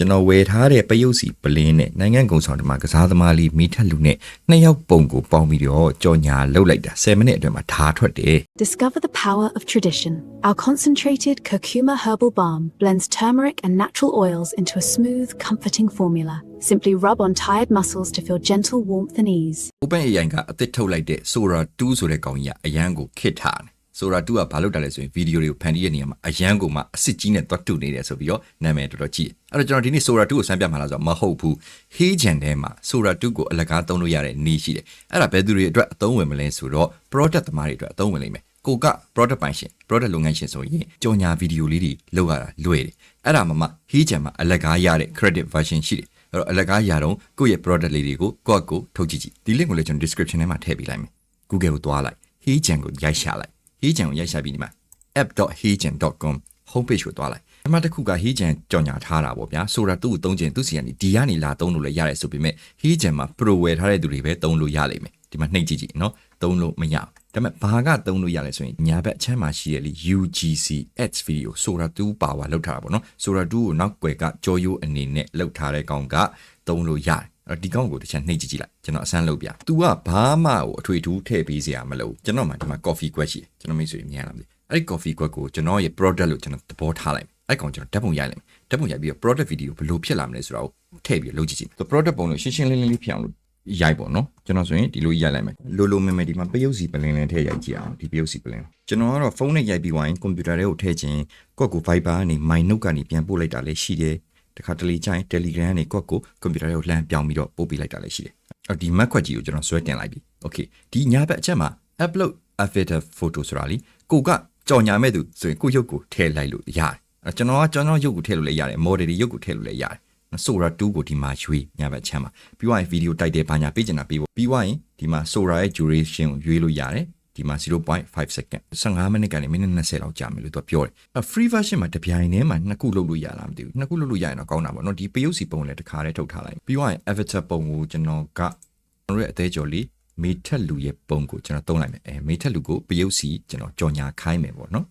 ကျွန်တော်ဝယ်ထားတဲ့ပယုတ်စီပလင်းနဲ့နိုင်ငံကုံဆောင်တမှာကစားသမားလေးမိထက်လူနဲ့နှစ်ယောက်ပုံကိုပေါင်းပြီးတော့ကြော်ညာလှုပ်လိုက်တာ10မိနစ်အတွင်းမှာဓာထွက်တယ် Discover the power of tradition. Our concentrated curcuma herbal balm blends turmeric and natural oils into a smooth, comforting formula. Simply rub on tired muscles to feel gentle warmth and ease. Open AI ကအသစ်ထုတ်လိုက်တဲ့ Sora 2ဆိုတဲ့ကောင်ကြီးကအရန်ကိုခစ်ထားတယ် Sora 2ကဘာလုပ်တာလဲဆိုရင်ဗီဒီယိုတွေကိုဖန်တီးတဲ့နေရာမှာအရန်ကိုမှအစ်စ်ကြီးနဲ့တွတ်တူနေတယ်ဆိုပြီးတော့နာမည်တော်တော်ကြီးတယ်အဲ့တော့ကျွန်တော်ဒီနေ့ Sora 2ကိုစမ်းပြမှာလားဆိုတော့မဟုတ်ဘူး Hey Jan ထဲမှာ Sora 2ကိုအလကားသုံးလို့ရတဲ့နေရှိတယ်အဲ့ဒါဘယ်သူတွေအတွက်အသုံးဝင်မလဲဆိုတော့ product သမားတွေအတွက်အသုံးဝင်လိမ့်မယ်ကိုက product ပိုင်ရှင် product လုပ်ငန်းရှင်ဆိုရင်ကြော်ညာဗီဒီယိုလေးတွေလုပ်ရတာလွယ်တယ်အဲ့ဒါမှမှ Hey Jan မှာအလကားရတဲ့ credit version ရှိတယ်အဲ့တော့အလကားရတော့ကိုယ့်ရဲ့ product လေးတွေကိုကိုယ့်အကိုထုတ်ကြည့်ကြည့်ဒီ link ကိုလည်းကျွန်တော် description ထဲမှာထည့်ပေးလိုက်မယ် Google ကိုသွားလိုက် Hey Jan ကိုရိုက်ရှာလိုက် Hey Jan ကိုရိုက်ရှာပြီးဒီမှာ app.heyjan.com homepage ကိုသွားလိုက်အမှတစ်ခုက Heyjan ကြော်ညာထားတာပေါ့ဗျာဆိုတာသူ့ကိုသုံးခြင်းသူ့စီကနေဒီကနေလာသုံးလို့လည်းရတယ်ဆိုပေမဲ့ Heyjan မှာ pro ဝယ်ထားတဲ့သူတွေပဲသုံးလို့ရလိမ့်မယ်ဒီမှာနှိပ်ကြည့်ကြည့်နော်သုံးလို့မရဘူးဒါပေမဲ့ဘာကသုံးလို့ရလဲဆိုရင်ညာဘက်အချမ်းမှာရှိရလေ UGC Ads video ဆိုတာသူပါဝါလောက်ထားတာပေါ့နော်ဆိုတာသူကိုနောက်ွယ်ကကြော်ရိုးအနေနဲ့လောက်ထားတဲ့ကောင်ကသုံးလို့ရတယ် အဲ့ဒီကောင်ကိုတစ်ချက်နှိပ်ကြည့်ကြည့်လိုက်ကျွန်တော်အစမ်းလုပ်ပြ။ तू ကဘာမှဟိုအထွေထူးထည့်ပေးစရာမလိုဘူးကျွန်တော်မှဒီမှာ coffee ကွက်ရှိတယ်ကျွန်တော်မိတ်ဆွေမြင်ရလားမသိအဲ့ဒီ coffee ကွက်ကိုကျွန်တော်ရဲ့ product လို့ကျွန်တော်သဘောထားလိုက်မယ်အဲ့ကောင်ကျွန်တော်ဓာတ်ပုံရိုက်လိုက်မယ်ဓာတ်ပုံရိုက်ပြီးတော့ product video ဘယ်လိုဖြစ်လာမလဲဆိုတာကိုထည့်ပြီးလုပ်ကြည့်ကြည့်။ तू product ပုံလို့ရှင်းရှင်းလင်းလင်းလေးဖြစ်အောင်လို့ရိုက်ပေါ့နော်ကျွန်တော်ဆိုရင်ဒီလိုရိုက်လိုက်မယ်လိုလိုမဲမဲဒီမှာပယုတ်စီပလင်းလင်းထည့်ရိုက်ကြည့်အောင်ဒီပယုတ်စီပလင်းကျွန်တော်ကတော့ဖုန်းနဲ့ရိုက်ပြီးဝိုင်းကွန်ပျူတာထဲကိုထည့်ခြင်းကွက်ကို Viber ကနေ My Note ကနေပြန်ပို့လိုက်တာလည်းရှိတယ် တခါတလေကျရင် Telegram ကနေကွက်ကိုကွန်ပျူတာထဲကိုလှမ်းပြောင်းပြီးတော့ပို့ပေးလိုက်တာလည်းရှိတယ်အော်ဒီ Mac ခွက်ကြီးကိုကျွန်တော်ဆွဲတင်လိုက်ပြီ Okay ဒီညာဘက်အချက်မှာ upload avatar photo ဆိုတာလीကိုကကြော်ညာမဲ့သူဆိုရင်ကိုရုပ်ကိုထည့်လိုက်လို့ရတယ်အဲ့ကျွန်တော်ကကျွန်တော်ရုပ်ကိုထည့်လို့လည်းရတယ် model တွေရုပ်ကိုထည့်လို့လည်းရတယ်ဆိုရာ2ကိုဒီမှာရွေးညာဘက်ချမ်းမှာပြီးသွားရင်ဗီဒီယိုတိုက်တယ်ဘာညာပေးချင်တာပေးဖို့ပြီးသွားရင်ဒီမှာ Sora ရဲ့ duration ကိုရွေးလို့ရတယ် ဒီမှာ0.5 second 15မိနစ်ကနေမိနစ်20လောက်ကြာမယ်လို့သူပြောတယ်။ free version မှာတစ်ပြိုင်တည်းမှာနှစ်ခုလုပ်လို့ရလားမသိဘူး။နှစ်ခုလုပ်လို့ရရင်တော့ကောင်းတာပေါ့နော်။ဒီပယုတ်စီပုံလည်းတစ်ခါတည်းထုတ်ထားလိုက်။ပြီးသွားရင် avatar ပုံကိုကျွန်တော်ကကျွန်တော်ရဲ့အသေးကျော်လေးမေထက်လူရဲ့ပုံကိုကျွန်တော်သုံးလိုက်မယ်။အဲမေထက်လူကိုပယုတ်စီကျွန်တော်ကြော်ညာခိုင်းမယ်ပေါ့နော်။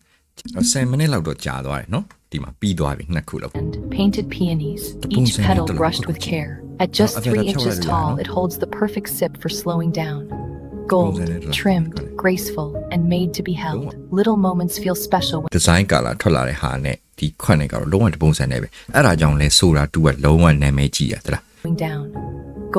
10မိနစ်လောက်တော့ကြာသွားတယ်နော်။ဒီမှာပြီးသွားပြီနှစ်ခုလောက် and painted peonies, The each bonsai petal metal brushed with approach. care. At just Oh, I three bet that's inches how I tall, know. it holds the perfect sip for slowing down. Gold, Bonsai metal trimmed, approach. graceful, and made to be held. Little moments feel special when ဒီဇိုင်းကာလာထွက်လာတဲ့ဟာနဲ့ဒီခွက်နဲ့ကတော့လုံးဝတပုံစံနဲ့ပဲအဲ့ဒါကြောင့်လဲဆိုတာတူကလုံးဝနာမည်ကြီးရသလား slowing down.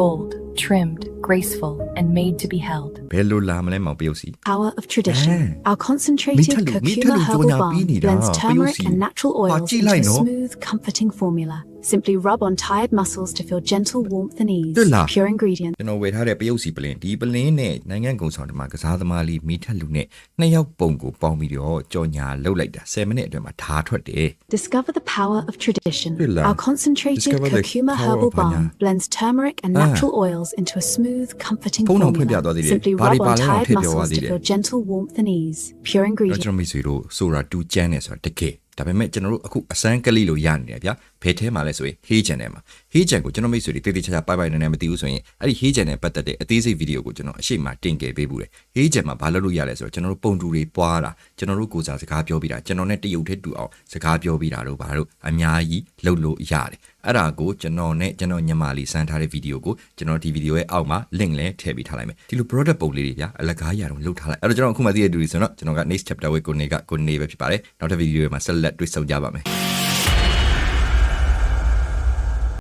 Gold, trimmed, graceful, and made to be held. ဘယ်လိုလာမလဲမောင်ပယုတ်စီ Power of tradition. Ah. Our concentrated Mitalu- curcuma Mitalu herbal jonya balm pini dah. blends turmeric Payusi. and natural oils Pachi into lai a no? smooth, comforting formula. Simply rub on tired muscles to feel gentle warmth and ease. Good lah. Pure ingredients. ကျွန်တော်ဝယ်ထားတဲ့ပယုတ်စီပလင်းဒီပလင်းနဲ့နိုင်ငံကုံဆောင်တမှာကစားသမားလေးမိထက်လူနဲ့နှစ်ယောက်ပုံကိုပေါင်းပြီးတော့ကြော်ညာလှုပ်လိုက်တာ10မိနစ်အတွင်းမှာဓာထွက်တယ် Discover the power of tradition. Good lah. Our concentrated Discover the curcuma power herbal of Panya. balm blends turmeric and Ah. natural oils into a smooth, comforting Phone on ဖွင့်ပြ formula. သွားသေးတယ် Simply ဘာတွေ rub ပါ on လဲတော့ tired ထည့်ပြောသွား muscles သေး to တယ် feel gentle warmth and ease. Pure တော့ ingredients. ကျွန်တော်မိတ်ဆွေတို့ဆိုတာတူကျန်းနေဆိုတာတကယ် ဒါပေမဲ့ကျွန်တော်တို့အခုအစမ်းကလေးလို့ရနေတယ်ဗျာဘယ်ထဲမှာလဲဆိုရင် Hey Chan ထဲမှာ Hey Chan ကိုကျွန်တော်မိတ်ဆွေတွေတေးသေးချာချာပိုက်ပိုက်နေနေမသိဘူးဆိုရင်အဲ့ဒီ Hey Chan နဲ့ပတ်သက်တဲ့အသေးစိတ်ဗီဒီယိုကိုကျွန်တော်အရှိမတင်ကြပေးဘူးတယ် Hey Chan မှာဘာလုပ်လို့ရလဲဆိုတော့ကျွန်တော်တို့ပုံတူတွေပွားတာကျွန်တော်တို့ကိုယ်စားစကားပြောပြီးတာကျွန်တော်နဲ့တရုတ်ထဲတူအောင်စကားပြောပြီးတာတို့ဘာတို့အများကြီးလုပ်လို့ရတယ်အဲ့ဒါကိုကျွန်တော်နဲ့ကျွန်တော်ညီမလေးစမ်းထားတဲ့ဗီဒီယိုကိုကျွန်တော်ဒီဗီဒီယိုရဲ့အောက်မှာ link လည်းထည့်ပေးထားလိုက်မယ်ဒီလို product ပုံလေးတွေဗျာအလကားရတော့လုပ်ထားလိုက်အဲ့တော့ကျွန်တော်အခုမှသိရတဲ့တူတွေဆိုတော့ကျွန်တော်က next chapter ဝေကိုနေကကိုနေပဲဖြစ်ပါတယ်နောက်တစ်ဗီဒီယိုမှာဆက်လက်တွေ့ဆုံကြပါမယ်